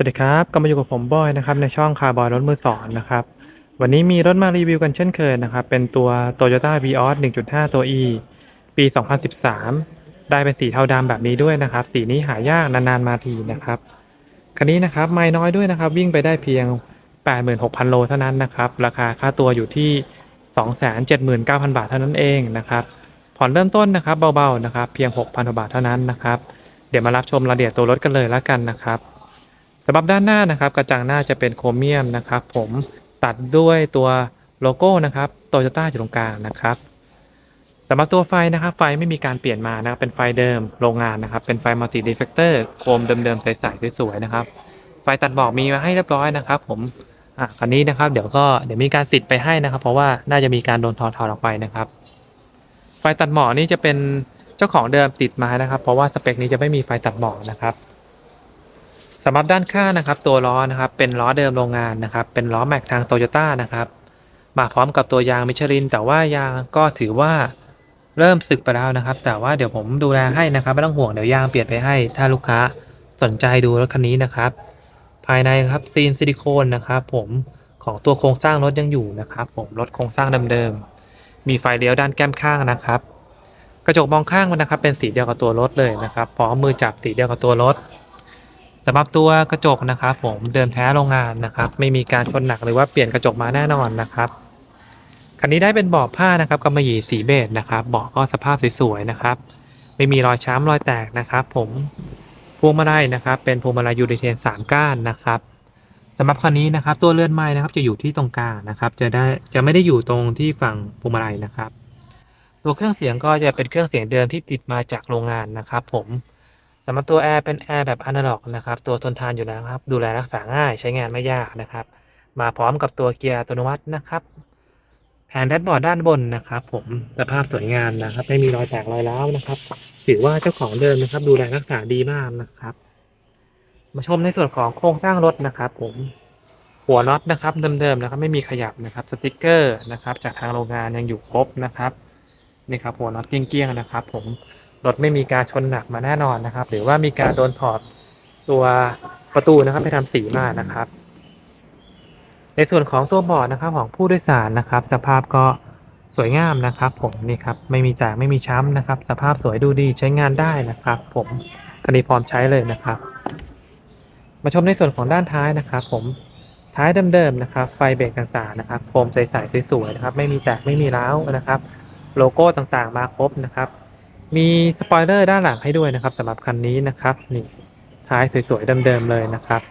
สวัสดีครับกลับมาอยู่กับผมบอยนะครับในช่องคาร์บอยรถมือสองนะครับ วันนี้มีรถมารีวิวกันเช่นเคยนะครับ เป็นตัว Toyota Vios 1.5 ตัว E ปี 2013 ได้เป็นสีเทาดำแบบนี้ด้วยนะครับ สีนี้หายากนานๆมาทีนะครับ คันนี้นะครับไม่น้อยด้วยนะครับ วิ่งไปได้เพียง 86,000 โลเท่านั้นนะครับ ราคาค่าตัวอยู่ที่ 279,000 บาทเท่านั้นเองนะครับ ผ่อนเริ่มต้นนะครับเบาๆนะครับเพียง 6,000 บาทเท่านั้นนะครับ เดี๋ยวมารับชมรายละเอียดตัวรถกันเลยแล้วกันนะครับ สำหรับด้านหน้านะครับ กระจังหน้าจะเป็นโครเมียมนะครับ ผมตัดด้วยตัวโลโก้นะครับโตโยต้าอยู่ตรงกลางนะครับสำหรับตัวไฟนะครับ ไฟไม่มีการเปลี่ยนมานะครับเป็นไฟเดิมโรงงานนะครับ เป็นไฟมัลติดีเฟกเตอร์โคมเดิมๆใสๆสวยๆนะครับ ไฟตัดหมอกมีมาให้เรียบร้อยนะครับ ผมอะคันนี้นะครับ เดี๋ยวก็เดี๋ยวมีการติดไปให้นะครับ เพราะว่าน่าจะมีการโดนถอดถอดออกไปนะครับ ไฟตัดหมอกนี่จะเป็นเจ้าของเดิมติดมานะครับ เพราะว่าสเปคนี้จะไม่มีไฟตัดหมอกนะครับ สำหรับด้านข้างนะครับ ตัวล้อนะครับ เป็นล้อเดิมโรงงานนะครับ เป็นล้อแม็กทางโตโยต้านะครับ มาพร้อมกับตัวยางมิชลิน แต่ว่ายางก็ถือว่าเริ่มสึกไปแล้วนะครับ แต่ว่าเดี๋ยวผมดูแลให้นะครับ ไม่ต้องห่วงเดี๋ยวยางเปลี่ยนไปให้ ถ้าลูกค้าสนใจดูรถคันนี้นะครับ ภายในครับซีนซิลิโคนนะครับ ผมของตัวโครงสร้างรถยังอยู่นะครับ ผมรถโครงสร้างเดิมๆมีไฟเลี้ยวด้านแก้มข้างนะครับ กระจกมองข้างมันนะครับ เป็นสีเดียวกับตัวรถเลยนะครับพร้อมมือจับสีเดียวกับตัวรถ สำหรับตัวกระจกนะครับผมเดิมแท้โรงงานนะครับ ไม่มีการชนหนักหรือว่าเปลี่ยนกระจกมาแน่นอนนะครับคันนี้ได้เป็นเบาะผ้านะครับกำมะหยี่สีเบจนะครับเบาะก็สภาพสวยๆนะครับ ไม่มีรอยช้ำรอยแตกนะครับ ผมพวงมาลัยนะครับ เป็นพวงมาลัยยูริเทนสามก้านนะครับสำหรับคันนี้นะครับ ตัวเลื่อนไม้นะครับ จะอยู่ที่ตรงกลางนะครับ จะได้จะไม่ได้อยู่ตรงที่ฝั่งพวงมาลัยนะครับ ตัวเครื่องเสียงก็จะเป็นเครื่องเสียงเดิมที่ติดมาจากโรงงานนะครับ ผม สำหรับตัวแอร์เป็นแอร์แบบอนาล็อกนะครับ ตัวทนทานอยู่แล้วครับ ดูแลรักษาง่ายใช้งานไม่ยากนะครับ มาพร้อมกับตัวเกียร์อัตโนมัตินะครับ แผงแดชบอร์ดด้านบนนะครับ ผมสภาพสวยงามนะครับ ไม่มีรอยแตกรอยร้าวนะครับ ถือว่าเจ้าของเดิมนะครับ ดูแลรักษาดีมากนะครับ มาชมในส่วนของโครงสร้างรถนะครับ ผมหัวน็อตนะครับเดิมๆนะครับไม่มีขยับนะครับสติกเกอร์นะครับ จากทางโรงงานยังอยู่ครบนะครับนี่ครับหัวน็อตเกี้ยงๆนะครับ ผม รถไม่มีการชนหนักมาแน่นอนนะครับ หรือว่ามีการโดนถอดตัวประตูนะครับไปทำสีมานะครับ ในส่วนของตัวเบาะนะครับของผู้โดยสารนะครับ สภาพก็สวยงามนะครับ ผมนี่ครับไม่มีแตกไม่มีช้ำนะครับ สภาพสวยดูดีใช้งานได้นะครับ ผมคันนี้พร้อมใช้เลยนะครับ มาชมในส่วนของด้านท้ายนะครับ ผมท้ายเดิมๆนะครับ ไฟเบรกต่างๆนะครับโคมใสๆสวยๆนะครับ ไม่มีแตกไม่มีร้าวนะครับ โลโก้ต่างๆมาครบนะครับ มีสปอยเลอร์ด้านหลังให้ด้วยนะครับสำหรับคันนี้นะครับนี่ท้ายสวยๆเดิมๆเลยนะครับ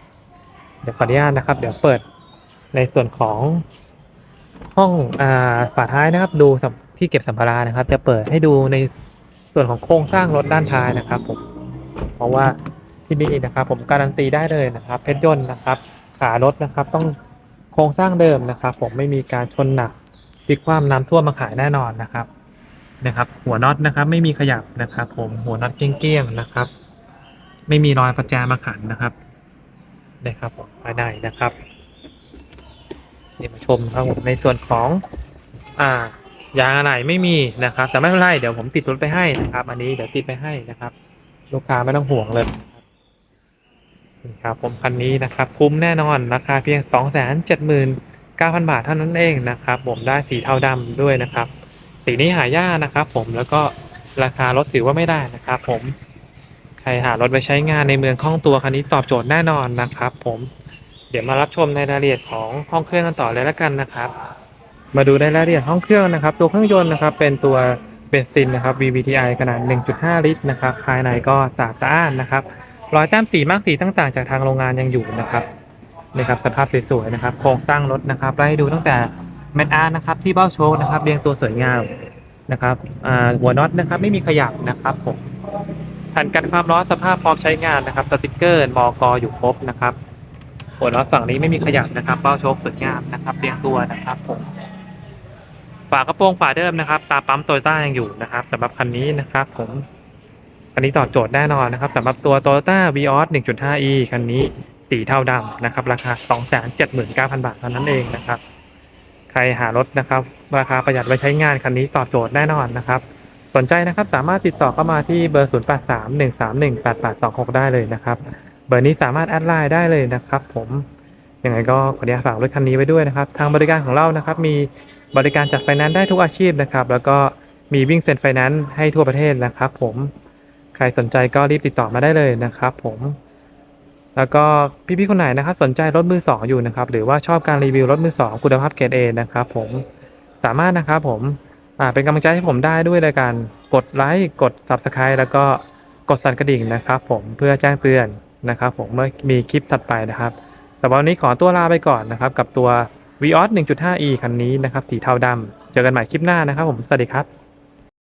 เดี๋ยวขออนุญาตนะครับ เดี๋ยวเปิดในส่วนของห้องอ่าฝาท้ายนะครับ ดูที่เก็บสัมภาระนะครับ จะเปิดให้ดูในส่วนของโครงสร้างรถด้านท้ายนะครับผมเพราะว่าที่นี่นะครับ ผมการันตีได้เลยนะครับเพชรยนต์นะครับ ขารถนะครับ ต้องโครงสร้างเดิมนะครับ ผมไม่มีการชนหนักพลิกคว่ำน้ำท่วมมาขายแน่นอนนะครับ นะครับ หัวน็อตนะครับ ไม่มีขยับนะครับ ผมหัวน็อตเกี้ยงๆนะครับ ไม่มีรอยประแจมาขันนะครับนะครับผมภายในนะครับนี่มาชมครับผมในส่วนของอ่ายางอะไรไม่มีนะครับ แต่ไม่เป็นไรเดี๋ยวผมติดรถไปให้นะครับ อันนี้เดี๋ยวติดไปให้นะครับ ลูกค้าไม่ต้องห่วงเลยนะครับนี่ครับผมคันนี้นะครับคุ้มแน่นอนราคาเพียง 2 7 9 0 0 0 บาทเท่านั้นเองนะครับ ผมได้สีเทาดำด้วยนะครับ สีนี้หายากนะครับ ผมแล้วก็ราคารถถือว่าไม่ได้นะครับผมใครหารถไปใช้งานในเมืองคล่องตัวคันนี้ตอบโจทย์แน่นอนนะครับ ผมเดี๋ยวมารับชมในรายละเอียดของห้องเครื่องกันต่อเลยแล้วกันนะครับ มาดูในรายละเอียดห้องเครื่องนะครับ ตัวเครื่องยนต์นะครับ เป็นตัวเบนซินนะครับ VVTi ขนาด 1.5 ลิตรนะครับ ภายในก็สะอาดสะอ้านนะครับรอยแต้มสีมากสีต่างๆ จากทางโรงงานยังอยู่นะครับนะครับสภาพสวยๆนะครับ โครงสร้างรถนะครับไล่ดูตั้งแต่ เม็ดอาร์นะครับที่เบ้าโชคนะครับเรียงตัวสวยงามนะครับอ่าหัวน็อตนะครับไม่มีขยับนะครับผมแผ่นกันความร้อนสภาพพร้อมใช้งานนะครับสติกเกอร์มอกอยู่ครบนะครับหัวน็อตฝั่งนี้ไม่มีขยับนะครับเป้าโชคสวยงามนะครับเรียงตัวนะครับผมฝากระโปรงฝาเดิมนะครับ ตาปั๊มโตโยต้ายังอยู่นะครับสำหรับคันนี้นะครับ ผมคันนี้ตอบโจทย์แน่นอนนะครับสำหรับตัว Toyota Vios 1.5e คันนี้สีเทาดำนะครับ ราคา 279,000 บาทเท่านั้นเองนะครับ รหารถนะครับ ราคาประหยัดไว้ใช้งานคันนี้ตอบโจทย์แน่นอนนะครับ สนใจนะครับสามารถติดต่อเข้ามาที่เบอร์ 0831318826 ได้เลยนะครับ เบอร์นี้สามารถแอดไลน์ได้เลยนะครับ ผมยังไงก็ขออนุญาตฝากรถคันนี้ไว้ด้วยนะครับ ทางบริการของเรานะครับ มีบริการจัดไฟแนนซ์ได้ทุกอาชีพนะครับ แล้วก็มีวิ่งเซ็นไฟแนนซ์ให้ทั่วประเทศนะครับ ผมใครสนใจก็รีบติดต่อมาได้เลยนะครับ ผม แล้วก็พี่ๆคนไหนนะครับสนใจรถมือสองอยู่นะครับหรือว่าชอบการรีวิวรถมือสองคุณภาพเกรดเอนะครับผมสามารถนะครับผมเป็นกำลังใจให้ผมได้ด้วยในการกดไลค์กด Subscribe แล้วก็กดสั่นกระดิ่งนะครับผมเพื่อแจ้งเตือนนะครับผมเมื่อมีคลิปถัดไปนะครับแต่วันนี้ขอตัวลาไปก่อนนะครับกับตัว Vios 1.5e คันนี้นะครับสีเทาดำเจอกันใหม่คลิปหน้านะครับผมสวัสดีครับ